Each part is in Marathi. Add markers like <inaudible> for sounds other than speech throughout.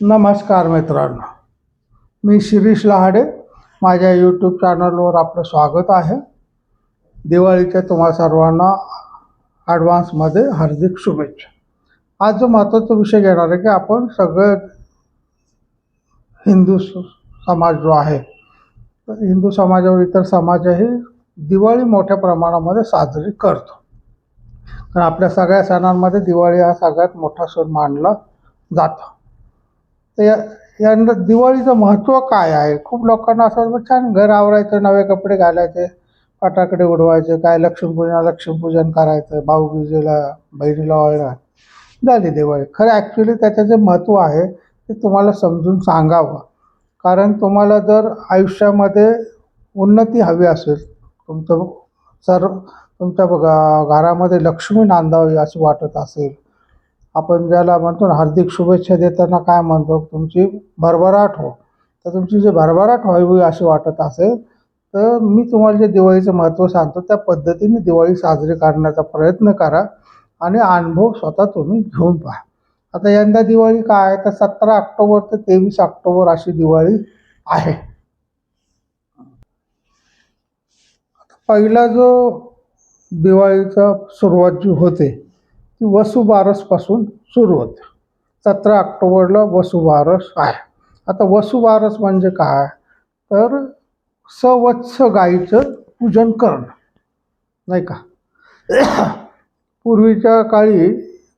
नमस्कार मित्रांनो. मी शिरीष लहाडे. माझ्या यूट्यूब चॅनलवर आपलं स्वागत आहे. दिवाळीच्या तुम्हा सर्वांना ॲडव्हान्समध्ये हार्दिक शुभेच्छा. आज जो महत्त्वाचा विषय घेणार आहे की आपण सगळं हिंदू समाज जो आहे तर हिंदू समाजावर इतर समाजही दिवाळी मोठ्या प्रमाणामध्ये साजरी करतो. तर आपल्या सगळ्या सणांमध्ये दिवाळी हा सगळ्यात मोठा सण मानला जातो. तर या यंदा दिवाळीचं महत्त्व काय आहे? खूप लोकांना असं छान घर आवरायचं नवे कपडे घालायचे फटाकडे उडवायचे काय लक्ष्मीपूजनाला लक्ष्मीपूजन करायचं भाऊबीजेला बहिणीला वळणार. झाली दिवाळी. खरं ॲक्च्युली त्याचं जे महत्त्व आहे ते तुम्हाला समजून सांगावं. कारण तुम्हाला जर आयुष्यामध्ये उन्नती हवी असेल तुमचं सर्व तुमच्या बघा घरामध्ये लक्ष्मी नांदावी असं वाटत असेल आपण ज्याला म्हणतो ना हार्दिक शुभेच्छा देताना काय म्हणतो तुमची भरभराट हो. तर तुमची जी भरभराट व्हावी अशी वाटत असेल तर मी तुम्हाला जे दिवाळीचं महत्त्व सांगतो त्या पद्धतीने दिवाळी साजरी करण्याचा प्रयत्न करा आणि अनुभव स्वतः तुम्ही घेऊन पहा. आता यंदा दिवाळी काय आहे? तर सतरा ऑक्टोबर ते तेवीस ऑक्टोबर अशी दिवाळी आहे. पहिला जो दिवाळीचा सुरुवात जी होते ती वसुबारसपासून सुरू होते. सतरा ऑक्टोबरला वसुबारस आहे. आता वसुबारस म्हणजे काय? तर सवत्स गाईचं पूजन करणं. नाही का? <coughs> पूर्वीच्या काळी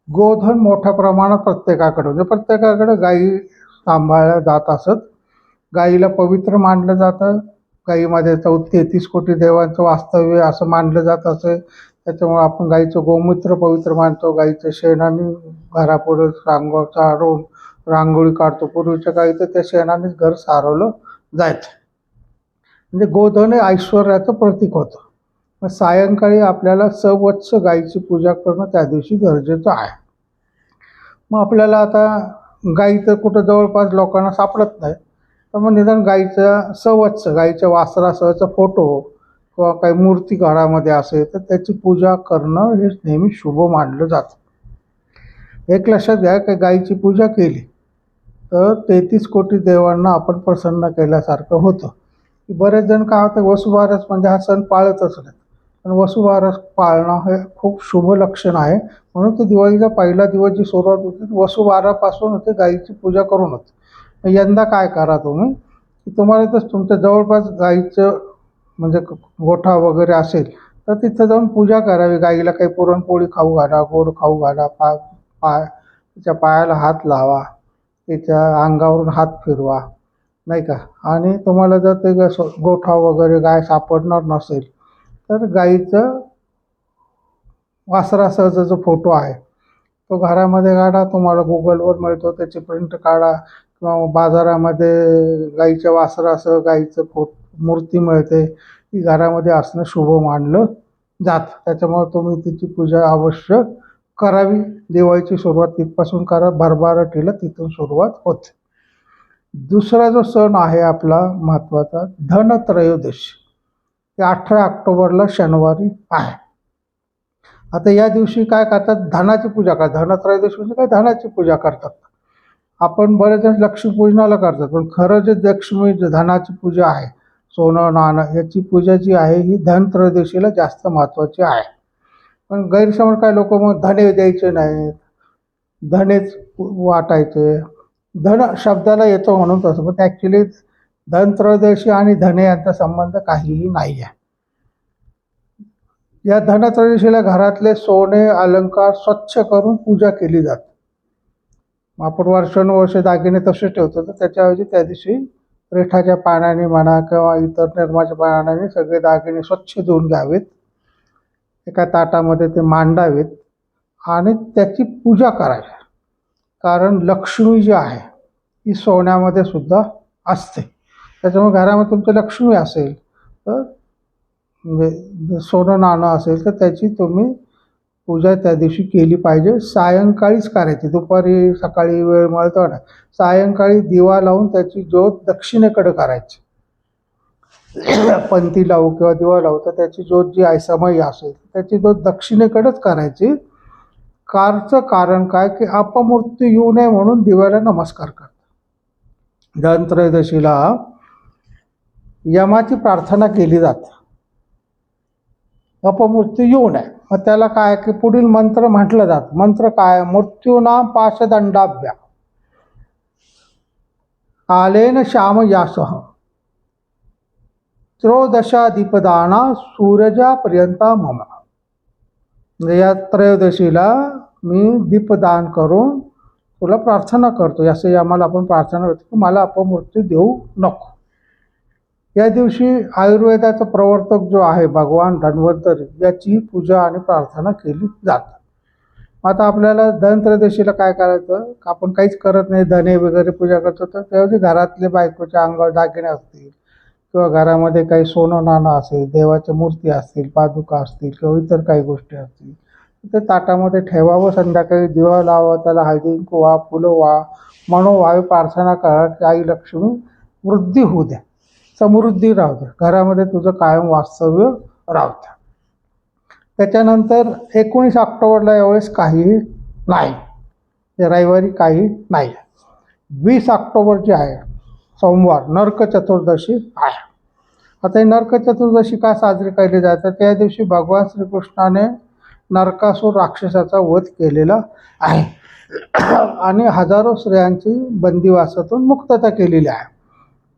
गोधन मोठ्या प्रमाणात प्रत्येकाकडे म्हणजे प्रत्येकाकडे गाई सांभाळल्या जात असत. गाईला पवित्र मानलं जातं. गाईमध्ये चौ तेहतीस कोटी देवांचं वास्तव्य असं मानलं जात असे. त्याच्यामुळे आपण गाईचं गोमूत्र पवित्र मानतो. गाईचं शेणाने घरापुढे रांगो सारून रांगोळी काढतो. पूर्वीच्या काळी तर त्या शेणानेच घर सारवलं जायचं. म्हणजे गोधन हे ऐश्वर्याचं प्रतीक होतं. मग सायंकाळी आपल्याला सवत्स गाईची पूजा करणं त्या दिवशी गरजेचं आहे. मग आपल्याला आता गाई तर कुठं जवळपास लोकांना सापडत नाही. तर मग निदान गाईचं सवत्स गाईच्या वासरासहचा फोटो किंवा काही मूर्ती घरामध्ये असेल तर त्याची पूजा करणं हे नेहमी शुभ मानलं जातं. एक लक्षात घ्या की गाईची पूजा केली तर तेहतीस कोटी देवांना आपण प्रसन्न केल्यासारखं होतं. की बरेच जण काय होतं वसुबारस म्हणजे हा सण पाळतच नाही पण वसुबारस पाळणं हे खूप शुभ लक्षण आहे. म्हणून ते दिवाळीचा पहिला दिवस जी सुरुवात होती वसुबारापासून होते गाईची पूजा करून होते. मग यंदा काय करा तुम्ही? की तुम्हाला तर तुमच्या जवळपास गाईचं म्हणजे गोठा वगैरे असेल तर तिथं जाऊन पूजा करावी. गाईला काही पुरणपोळी खाऊ घाला गोड खाऊ घाला पाय पाय तिच्या पायाला हात लावा तिच्या अंगावरून हात फिरवा नाही का? आणि तुम्हाला जर ते ग- स- गोठा वगैरे गाय सापडणार नसेल तर गाईचं वासरासहचा जो फोटो आहे. तो घरामध्ये काढा तुम्हाला गुगलवर मिळतो त्याची प्रिंट काढा किंवा बाजारामध्ये गाईच्या वासरासह गाईचं फो मूर्ती मिळते. ती घरामध्ये असणं शुभ मानलं जातं. त्याच्यामुळे तुम्ही तिची पूजा अवश्य करावी. दिवाळीची सुरुवात तिथपासून करा. भरभराटीला तिथून सुरुवात होते. दुसरा जो सण आहे आपला महत्त्वाचा धनत्रयोदशी. ते अठरा ऑक्टोबरला शनिवारी आहे. आता या दिवशी काय करतात? धनाची पूजा करतात. धनत्रयोदशी म्हणजे काय? धनाची पूजा करतात. आपण बरेच जण लक्ष्मीपूजनाला करतात. पण खरं जे लक्ष्मी धनाची पूजा आहे सोनं नाणं याची पूजा जी आहे ही धनत्रयोदशीला जास्त महत्त्वाची आहे. पण गैरसमज काय लोक मग धने द्यायचे नाहीत. धनेच वाटायचे. धन शब्दाला येतो म्हणून तसं पण ॲक्च्युली धनत्रयोदशी आणि धने यांचा संबंध काहीही नाही आहे या धनत्रयोदशीला घरातले सोने अलंकार स्वच्छ करून पूजा केली जाते. आपण वर्षानुवर्ष दागिने तसे ठेवतो तर त्याच्याऐवजी त्या दिवशी रेठाच्या पाण्याने म्हणा किंवा इतर निर्माच्या पाण्याने सगळे दागिने स्वच्छ धुवून घ्यावेत. एका ताटामध्ये ते मांडावेत आणि त्याची पूजा करावी. कारण लक्ष्मी जी आहे ती सोन्यामध्ये सुद्धा असते. त्याच्यामुळे घरामध्ये तुमची लक्ष्मी असेल तर म्हणजे सोनं नाणं असेल तर त्याची तुम्ही पूजा त्या दिवशी केली पाहिजे. सायंकाळीच करायची. दुपारी सकाळी वेळ मिळत ना. सायंकाळी दिवा लावून त्याची ज्योत दक्षिणेकडे करायची. पंथी लावू किंवा दिवा लावू तर त्याची ज्योत जी आहे असेल त्याची ज्योत दक्षिणेकडेच करायची. कारचं कारण काय? की अपमृत्यू येऊ नये म्हणून दिव्याला नमस्कार करतात. धनत्रयोदशीला यमाची प्रार्थना केली जाते. अपमृत्यू येऊ नये. मग त्याला काय की पुढील मंत्र म्हटलं जातं. मंत्र काय? मृत्यूना पाशदंडाभ्या. कालेन श्याम यासह त्रयोदशाधिपदाना सूरजापर्यंत मम. म्हणजे या त्रयोदशीला मी दीपदान करून तुला प्रार्थना करतो. असं आम्हाला आपण प्रार्थना करतो की मला अपमृत्यू देऊ नको. या दिवशी आयुर्वेदाचा प्रवर्तक जो आहे भगवान धन्वंतरी याचीही पूजा आणि प्रार्थना केली जाते. आता आपल्याला धनत्रदेशीला काय करायचं? आपण काहीच करत नाही धने वगैरे पूजा करतो. तर त्याऐवजी घरातले बायकोच्या अंगावर दागिने असतील किंवा घरामध्ये काही सोनं नाणं असेल देवाच्या मूर्ती असतील पादुका असतील किंवा इतर काही गोष्टी असतील ते ताटामध्ये ठेवावं. संध्याकाळी दिवा लावा त्याला हळदी कुंकू वा फुलं वा व्हावी प्रार्थना करा की आई लक्ष्मी वृद्धी होऊ द्या. समृद्धी राहू द्या घरामध्ये तुझं कायम वास्तव्य राहू द्या त्याच्यानंतर एकोणीस ऑक्टोबरला यावेळेस काहीही नाही. रविवारी काही नाही. वीस ऑक्टोबर जे आहे. सोमवार नरक चतुर्दशी आहे. आता ही नरक चतुर्दशी का साजरी केली जाते? त्या दिवशी भगवान श्रीकृष्णाने नरकासूर राक्षसाचा वध केलेला आहे. आणि हजारो स्त्रियांची बंदिवासातून मुक्तता केलेली आहे.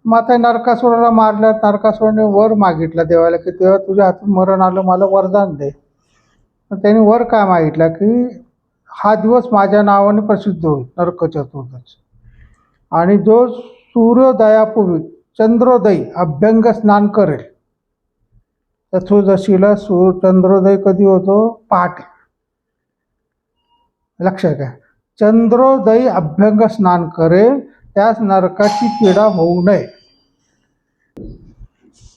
मग आता नरकासुराला मारल्या नरकासुराने वर मागितला देवाला की तेव्हा तुझ्या हातून मरण आलं मला वरदान दे. मग त्याने वर काय मागितलं की हा दिवस माझ्या नावाने प्रसिद्ध होईल नरक चतुर्दशी आणि जो सूर्योदयापूर्वी चंद्रोदय अभ्यंग स्नान करेल चतुर्दशीला सूर चंद्रोदय कधी होतो? पहाटे. लक्षात घ्या. चंद्रोदय अभ्यंग स्नान करेल त्यास नरकाची पीडा होऊ नये.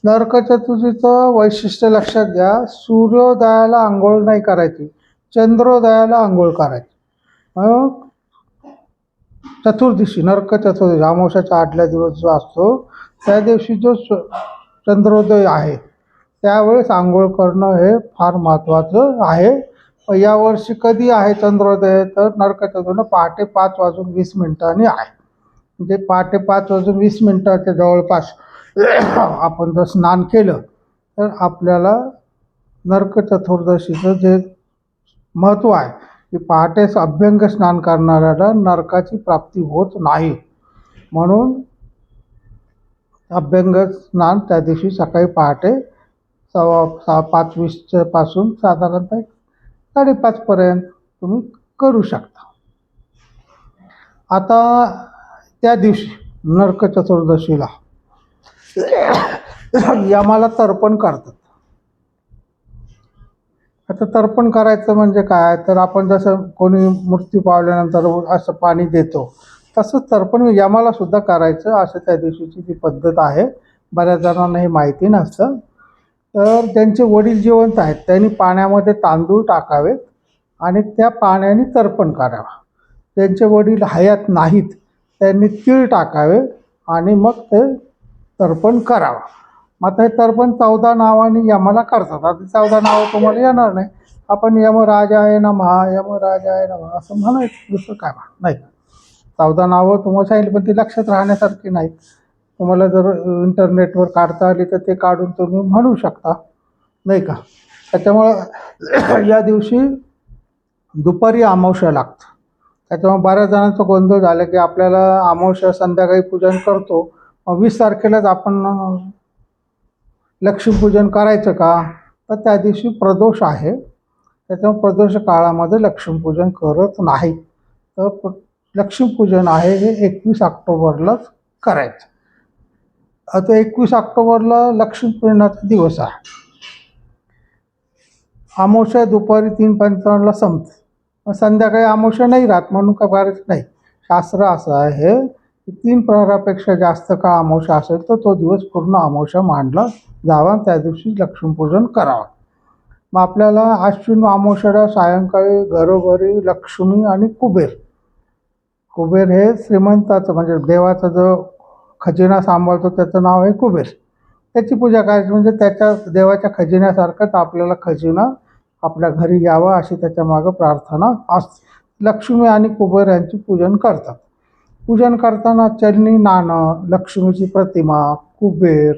नरक चतुर्थीचं वैशिष्ट्य लक्षात घ्या. सूर्योदयाला आंघोळ नाही करायची. चंद्रोदयाला आंघोळ करायची. चतुर्दशी नरक चतुर्दशी अमावस्याच्या आठल्या दिवस जो असतो त्या दिवशी जो चंद्रोदय आहे त्यावेळेस आंघोळ करणं हे फार महत्त्वाचं आहे. यावर्षी कधी आहे चंद्रोदय? तर नरक चतुर्दशी पहाटे पाच वाजून वीस मिनिटांनी आहे. म्हणजे पहाटे पाच वाजून वीस मिनिटाच्या जवळपास आपण जर स्नान केलं तर आपल्याला नरक चतुर्दशीचं जे महत्त्व आहे की पहाटेच अभ्यंग स्नान करणाऱ्याला नरकाची प्राप्ती होत नाही. म्हणून अभ्यंग स्नान त्या दिवशी सकाळी पहाटे सव्वा सहा पाच वीसच्या पासून साधारणतः एक साडेपाचपर्यंत तुम्ही करू शकता. आता त्या दिवशी नरक चतुर्दशीला यमाला तर्पण करतात. आता तर्पण करायचं म्हणजे काय? तर आपण जसं कोणी मूर्ती पावल्यानंतर असं पाणी देतो तसंच तर्पण यमाला सुद्धा करायचं. असं त्या दिवशीची ती पद्धत आहे बऱ्याच जणांना हे माहिती नसतं. तर त्यांचे वडील जिवंत आहेत. त्यांनी पाण्यामध्ये तांदूळ टाकावेत आणि त्या पाण्याने तर्पण करावं. त्यांचे वडील हयात नाहीत. त्यांनी तीळ टाकावे आणि मग ते तर्पण करावं. मग ते हे तर्पण चौदा नावाने यमाला करतात. आता चौदा नावं तुम्हाला येणार नाही. आपण यमराजा आहे ना महा यमराजा आहे ना महा असं म्हणायचं. दुसरं काय म्हणा? नाही. चौदा नावं तुम्हाला सांगितली पण ती लक्षात राहण्यासारखी नाहीत. तुम्हाला जर इंटरनेटवर काढता आली तर ते काढून तुम्ही म्हणू शकता. नाही का? त्याच्यामुळं या दिवशी दुपारी अमावश्या लागतं. त्याच्यामुळे बऱ्याच जणांचा गोंधळ झाला की आपल्याला अमावस्या संध्याकाळी पूजन करतो. मग वीस तारखेलाच आपण लक्ष्मीपूजन करायचं का? तर त्या दिवशी प्रदोष आहे. त्याच्यामुळे प्रदोष काळामध्ये लक्ष्मीपूजन करत नाही. तर लक्ष्मीपूजन आहे हे एकवीस ऑक्टोबरलाच करायचं. आता एकवीस ऑक्टोबरला लक्ष्मीपूजनाचा दिवस आहे. अमावस्या दुपारी तीन पंचावन्नला संपते. संध्याकाळी अमावस्या नाही राहत म्हणून का फारच नाही? शास्त्र असं आहे की तीन प्रहरापेक्षा जास्त का अमावस्या असेल तर तो दिवस पूर्ण अमावस्या मांडला जावा आणि त्या दिवशी लक्ष्मीपूजन करावं. मग आपल्याला अश्विन आमोशाला सायंकाळी घरोघरी लक्ष्मी आणि कुबेर. कुबेर हे श्रीमंताचं म्हणजे देवाचा जो खजिना सांभाळतो त्याचं नाव आहे कुबेर. त्याची पूजा करायची म्हणजे त्याच्या देवाच्या खजिन्यासारखंच आपल्याला खजिना आपल्या घरी यावं अशी त्याच्या मागं प्रार्थना असते लक्ष्मी आणि कुबेर यांची पूजन करतात. पूजन करताना चलनी नाणं लक्ष्मीची प्रतिमा कुबेर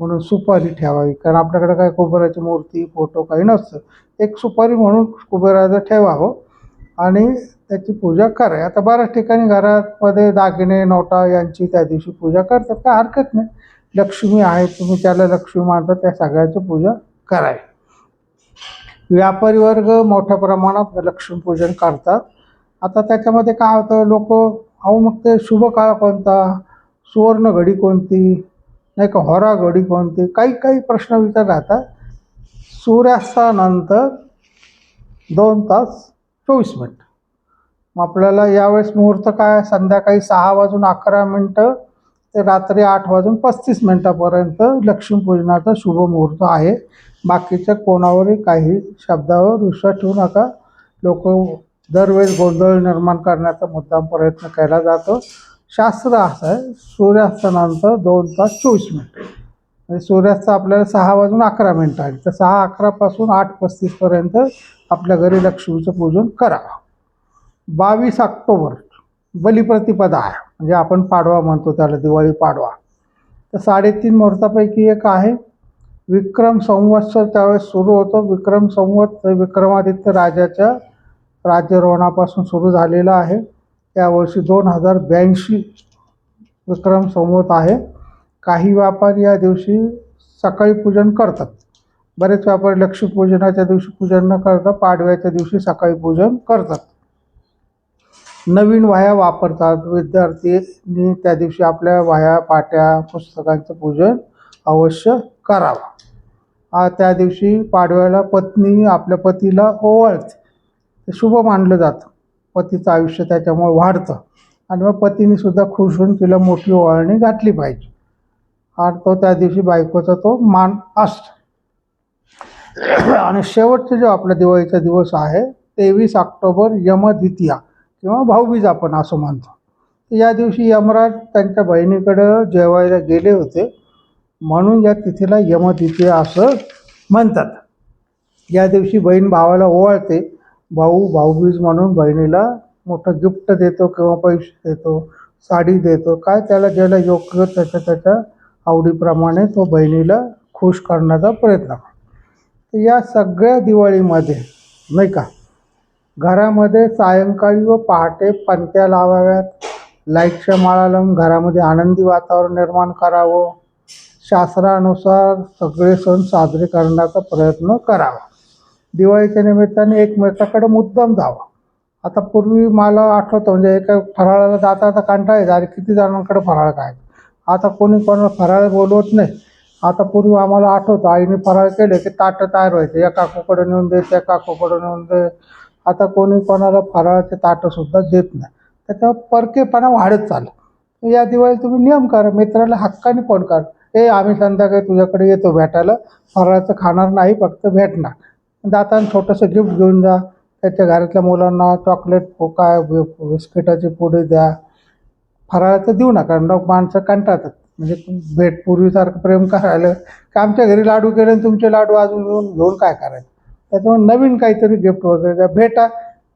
म्हणून सुपारी ठेवावी. कारण आपल्याकडे काय कुबेराची मूर्ती फोटो काही नसतं. एक सुपारी म्हणून कुबेराचं ठेवावं आणि त्याची पूजा करावी. आता बऱ्याच ठिकाणी घरामध्ये दागिने नोटा यांची त्या दिवशी पूजा करतात. काय हरकत नाही. लक्ष्मी आहे तुम्ही त्याला लक्ष्मी मानता त्या सगळ्याची पूजा करावी. व्यापारी वर्ग मोठ्या प्रमाणात लक्ष्मीपूजन करतात. आता त्याच्यामध्ये काय होतं लोक अहो मग ते शुभ काळ कोणता? सुवर्ण घडी कोणती? नाही का होरा घडी कोणती? काही काही प्रश्न विचार राहतात. सूर्यास्तानंतर दोन तास चोवीस मिनटं. मग आपल्याला यावेळेस मुहूर्त काय? संध्याकाळी सहा वाजून अकरा मिनटं ते रात्री आठ वाजून पस्तीस मिनटापर्यंत लक्ष्मीपूजनाचा शुभ मुहूर्त आहे. बाकीच्या कोणावरही काही शब्दावर विश्वास ठेवू नका. लोक दरवेळेस गोंधळ निर्माण करण्याचा मुद्दाम प्रयत्न केला जातो. शास्त्र असं आहे सूर्यास्तानंतर दोन तास चोवीस मिनटं. म्हणजे सूर्यास्त आपल्याला सहा वाजून अकरा मिनटं आहे तर सहा अकरापासून आठ पस्तीसपर्यंत आपल्या घरी लक्ष्मीचं पूजन करावं. बावीस ऑक्टोबर बलिप्रतिपदा आहे. म्हणजे आपण पाडवा म्हणतो त्याला दिवाळी पाडवा. तर साडेतीन मुहूर्तापैकी एक आहे. विक्रम संवत्सर त्यावेळेस सुरू होतो. विक्रम संवत विक्रमादित्य राजाच्या राज्यरोहणापासून सुरू झालेलं आहे. यावर्षी दोन हजार ब्याऐंशी विक्रम संवत आहे. काही व्यापारी या दिवशी सकाळी पूजन करतात. बरेच व्यापारी लक्ष्मीपूजनाच्या दिवशी पूजन न करता पाडव्याच्या दिवशी सकाळी पूजन करतात. नवीन वह्या वापरतात. विद्यार्थ्यांनी त्या दिवशी आपल्या वह्या पाट्या पुस्तकांचं पूजन अवश्य करावा. त्या दिवशी पाडव्याला पत्नी आपल्या पतीला ओवाळते. ते शुभ मानलं जातं. पतीचं आयुष्य त्याच्यामुळे वाढतं. आणि मग पतीनेसुद्धा खुश होऊन तिला मोठी ओवाळणी घातली पाहिजे. आणि तो त्या दिवशी बायकोचा तो मान असतो. आणि शेवटचा जो आपला दिवाळीचा दिवस आहे तेवीस ऑक्टोबर यमद्वितीया किंवा भाऊबीज आपण असं म्हणतो. तर या दिवशी यमराज त्यांच्या बहिणीकडं जेवायला गेले होते. म्हणून या तिथीला यमतिथी असं म्हणतात. या दिवशी बहीण भावाला ओवाळते. भाऊ भाऊबीज म्हणून बहिणीला मोठं गिफ्ट देतो किंवा पैसे देतो साडी देतो. काय त्याला ज्याला योग्य त्याच्या त्याच्या आवडीप्रमाणे तो बहिणीला खुश करण्याचा प्रयत्न करतो. तर या सगळ्या दिवाळीमध्ये नाही का घरामध्ये सायंकाळी व पहाटे पणत्या लावाव्यात. लाईटच्या माळा लावून घरामध्ये आनंदी वातावरण निर्माण करावं. शास्त्रानुसार सगळे सण साजरे करण्याचा प्रयत्न करावा. दिवाळीच्या निमित्ताने एकमेकाकडे मुद्दाम जावा. आता पूर्वी मला आठवतं म्हणजे एका फराळाला जाता आता कंटाळा येतो अरे किती जणांकडे फराळ काय? आता कोणी कोणाला फराळ बोलवत नाही. आता पूर्वी आम्हाला आठवतं आईने फराळ केले की ताटं तयार व्हायचे. या काकूकडे नेऊन दे त्या काकूकडे नेऊन दे. आता कोणी कोणाला फराळाचे ताटंसुद्धा देत नाही. त्याच्यावर परकेपणा वाढत चाललं. या दिवाळी तुम्ही नियम करा मित्राला हक्काने फोन करा. ते आम्ही संध्याकाळी तुझ्याकडे येतो भेटायला. फराळाचं खाणार नाही फक्त भेटणार. जाताना छोटंसं गिफ्ट घेऊन जा. त्याच्या घरातल्या मुलांना चॉकलेट काय बिस्किटाची पुडी द्या. फराळाचं देऊ नका लोक माणसं कंटाळतात. म्हणजे भेट पूर्वीसारखं प्रेम करायला. का आमच्या घरी लाडू केले आणि तुमचे लाडू अजून घेऊन घेऊन काय करायचं? त्याच्यामुळे नवीन काहीतरी गिफ्ट वगैरे द्या. भेटा.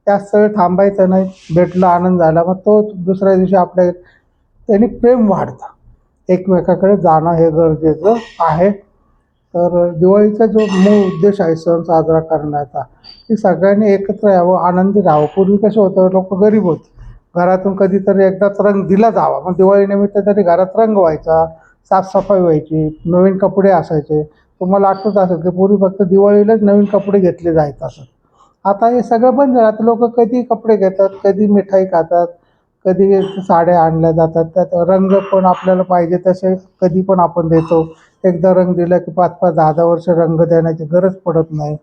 जास्त वेळ थांबायचं नाही. भेटला आनंद झाला. मग तो दुसऱ्या दिवशी आपल्या त्यांनी प्रेम वाढतं. एकमेकाकडे जाणं हे गरजेचं आहे. तर दिवाळीचा जो मूळ उद्देश आहे सण साजरा करण्याचा की सगळ्यांनी एकत्र यावं आनंदी राहावं. पूर्वी कसं होतं लोक गरीब होते. घरातून कधीतरी एकदाच रंग दिला जावा. मग दिवाळीनिमित्त तरी घरात रंग व्हायचा साफसफाई व्हायची नवीन कपडे असायचे. तुम्हाला आठवत असेल की पूर्वी फक्त दिवाळीलाच नवीन कपडे घेतले जायचं असं आता हे सगळं बंद झालं. आता लोक कधी कपडे घेतात कधी मिठाई खातात कधी साड्या आणल्या जातात त्यात रंग पण आपल्याला पाहिजे तसे कधी पण आपण देतो. एकदा रंग दिला की पाच पाच दहा दहा वर्ष रंग देण्याची गरज पडत नाही.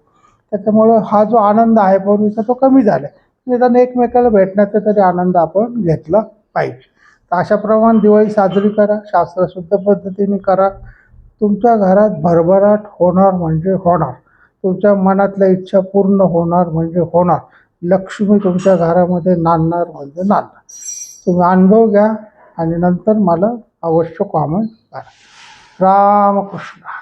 त्याच्यामुळं हा जो आनंद आहे पूर्वीचा तो कमी झाला आहे निदान एकमेकाला भेटण्याचा तरी आनंद आपण घेतला पाहिजे. तर अशाप्रमाणे दिवाळी साजरी करा शास्त्रशुद्ध पद्धतीने करा. तुमच्या घरात भरभराट होणार म्हणजे होणार. तुमच्या मनातल्या इच्छा पूर्ण होणार म्हणजे होणार. लक्ष्मी तुमच्या घरामध्ये नांदणार म्हणजे नांदणार. तुम्ही अनुभव घ्या आणि नंतर मला अवश्य कॉमेंट करा. रामकृष्ण.